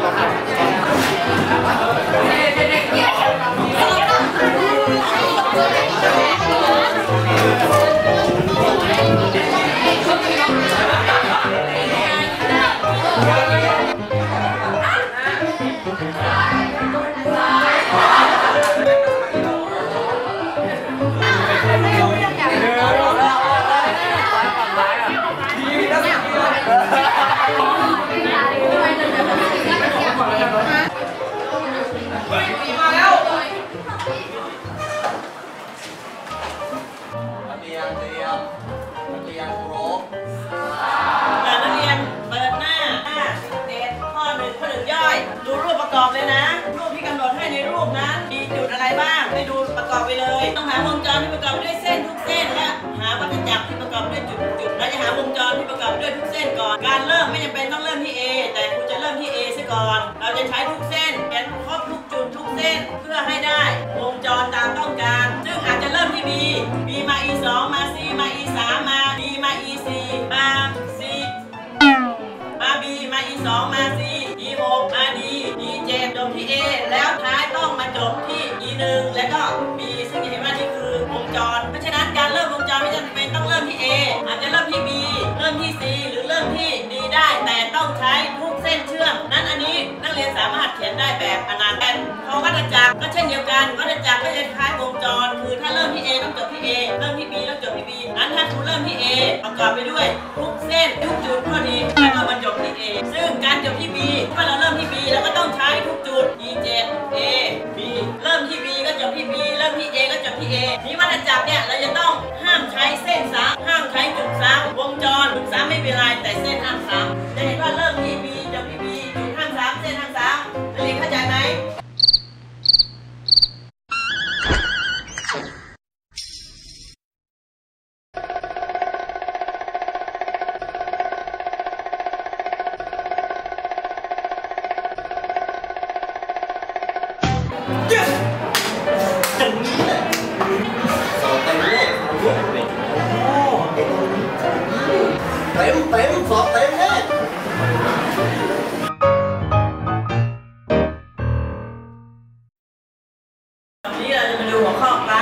ございます。我也不知道 ดี B มาอีสองมา C มาอีสามมา D มาอีสี่มา C มาบีมาอีสองมาสีอีหกมาดีอีเจ็ดจบที่เอแล้วท้ายต้องมาจบที่อีหนึ่งแล้วก็บีซึ่งจะเห็นว่านี่คือวงจร เพราะฉะนั้นการเริ่มวงจรไม่จำเป็นต้องเริ่มที่เออาจจะเริ่มที่บีเริ่มที่ C หรือเริ่มที่ดีได้แต่ต้องใช้ทุกเส้นเชื่อม นั้นอันนี้นักเรียนสามารถเขียนได้แบบอนาแตนพราะวัฏจักรก็เช่นเดียวกันวัฏจักรก็จะคล้ายวงจร เองจบที่ A เริ่มที่ B ต้องจบที่ B นั้นถ้าครูเริ่มที่ A ประกอบไปด้วยทุกเส้นทุกจุดข้อดีแล้วก็มาจบที่ A ซึ่งการจบที่ B เมื่อเราเริ่มที่ B เราก็ต้องใช้ทุกจุด E 7 A B เริ่มที่ B ก็จบที่ B เริ่มที่ A ก็จบที่ A นี่วัฏจักรเนี่ยเราจะต้องห้ามใช้เส้นซ้ำห้ามใช้จุดซ้ำวงจรจุดซ้ำไม่เป็นไรแต่ เต็มสอบเต็มแน่วันนี้เราจะมาดูหัวข้อกัน